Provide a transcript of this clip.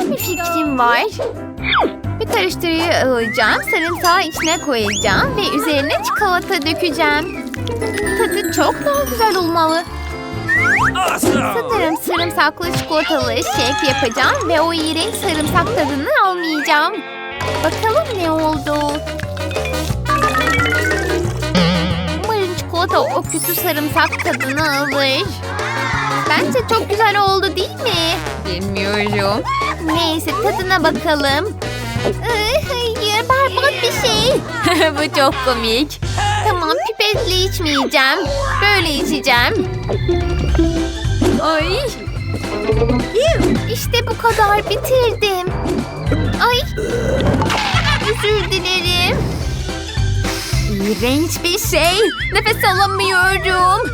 bir fikrim var. Bir karıştırıcı alacağım, sarımsağı içine koyacağım ve üzerine çikolata dökeceğim. Tadı çok daha güzel olmalı. Sanırım sarımsaklı çikolatalı şef yapacağım ve o iğrenç sarımsak tadını almayacağım. Bakalım ne oldu? Umarım çikolata o kötü sarımsak tadını alır. Bence çok güzel oldu değil mi? Bilmiyorum. Neyse tadına bakalım. Ay, hayır berbat bir şey. Bu çok komik. Tamam pipetle içmeyeceğim. Böyle içeceğim. Ay. İşte bu kadar bitirdim. Ay. Özür dilerim. İğrenç bir şey. Nefes alamıyorum.